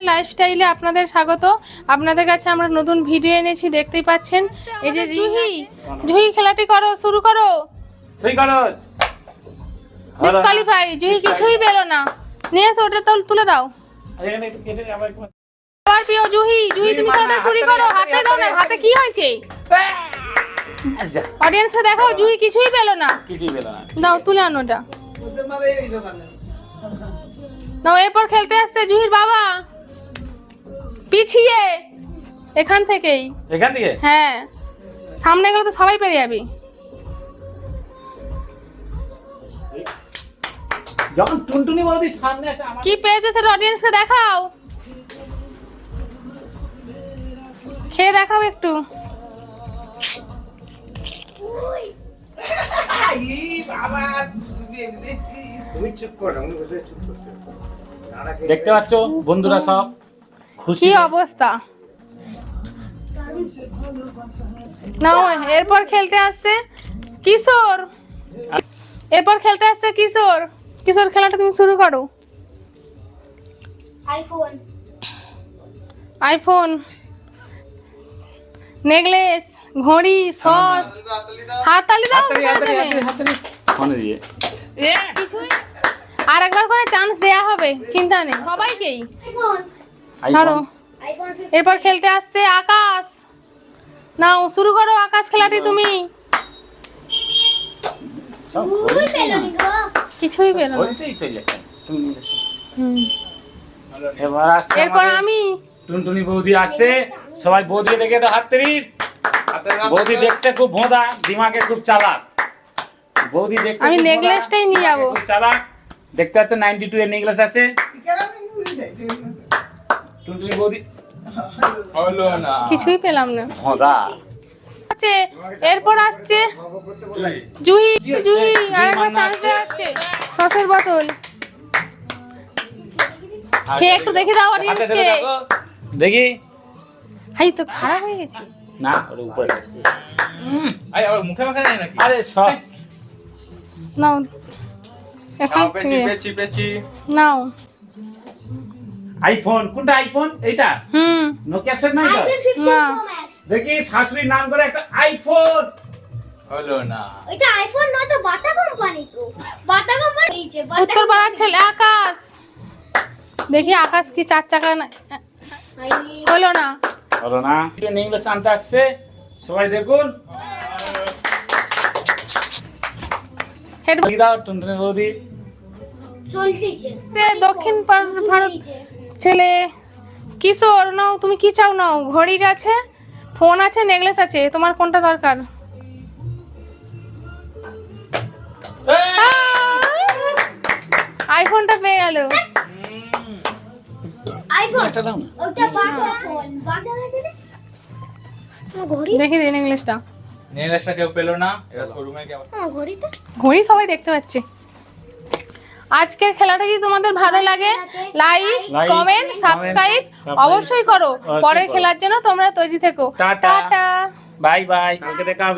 লাইফস্টাইলে আপনাদের স্বাগত। আপনাদের কাছে আমরা নতুন ভিডিও এনেছি দেখতেই পাচ্ছেন। এই যে জুহি জুহি খেলাটি করো শুরু করো। সই করজ। ডিসকালিফাই জুহি কিছুই পেল না। নিয়ে এসো ওটা তো তুলে দাও। কেটে আবার প্রিয় জুহি জুহি তুমি খেলাটা শুরু করো। হাতে হাতে দাও না হাতে। কি হয়েছে? আচ্ছা, অডিয়েন্সকে দেখাও জুহি কিছুই পেল না। কিছুই পেল না। দাও তুলে আনো ওটা। নাও এরপর খেলতে আসছে জুহির বাবা। পিছিয়ে। এখান থেকেই। এখান থেকে? হ্যাঁ। সামনে গেলে তো সবাই পেরে যাবে। যখন টুনটুনি বৌদি সামনে আসে আমার কি পেয়েছ সেটা অডিয়েন্সকে দেখাও। খেয়ে দেখাও একটু। দেখতে পাচ্ছ বন্ধুরা সব? কি অবস্থা? নাও এরপর খেলতে আসছে কিশোর। এরপর খেলতে আসছে কিশোর। কিশোর খেলাটা তুমি শুরু করো। আইফোন আইফোন নেকলেস ঘড়ি সস। হাততালি দাও। ফোনে দিয়ে। কিছুই? আর একবার করে চান্স দেয়া হবে চিন্তা নেই। সবাইকেই। আইফোন ধরো এরপর খেলতে আসছে আকাশ। নাও শুরু করো আকাশ খেলাটি তুমি। কিছুই পেল। এবার আসছে এরপর আমি। টুনটুনি বৌদি আসছে। সবাই বৌদি দেখে তো হাত তেরির বৌদি দেখতে খুব ভোঁদা দিমাগে খুব চালাক। বৌদি দেখতে আমি খুব নিয়ে যাব। চালাক। দেখতে পাচ্ছ নাইনটি টু এর নেকলেস আছে। টুনটুনি বৌদি। কিছুই পেলাম না। আছে এরপর আসছে জুহি জুহি আর একবার চান্স আসছে। সসের বোতল। খেয়ে একটু দেখে দাও অডিয়েন্সকে দেখি। হাই তো খারাপ হয়ে গেছে। না ওর উপরে আরে আবার মুখে মাখা যায় নাকি? আরে সব। নাও। এখন পেছি পেছি পেছি নাও। আইফোন কোনটা আইফোন এইটা? হুম। নোকিয়া সেট নাই তো না। প্রো ম্যাক্স দেখি শাশুড়ির নাম করে একটা আইফোন হলো না। ওইটা আইফোন নয় তো বাটা কোম্পানি তো। বাটা কোম্পানি নিচে উত্তর পাড়ার ছেলে আকাশ। দেখি আকাশ কি চার চাকা না হলো না। হলো না। ইংলিশ আনতে আসছে। সবাই দেখুন। হেড দাও টুনটুনি বৌদি। চলতেছে। দক্ষিণ ভারত ছেলে? কিশোর নাও তুমি কি চাও নাও? ঘড়ির আছে? ফোন আছে নেকলেস আছে তোমার কোনটা দরকার। আইফোনটা পেয়ে গেল। ঘড়ি। দেখি দিই নেকলেসটা। নেকলেসটা কেউ পেল না এবার শোরুমে কি ঘড়িটা। ঘড়ি সবাই দেখতে পাচ্ছে। আজকের খেলাটা কি তোমাদের ভালো লাগে? লাইক কমেন্ট সাবস্ক্রাইব অবশ্যই করো। পরের খেলার জন্য তোমরা তৈরি থেকো। টাটা। বাই বাই কালকে দেখা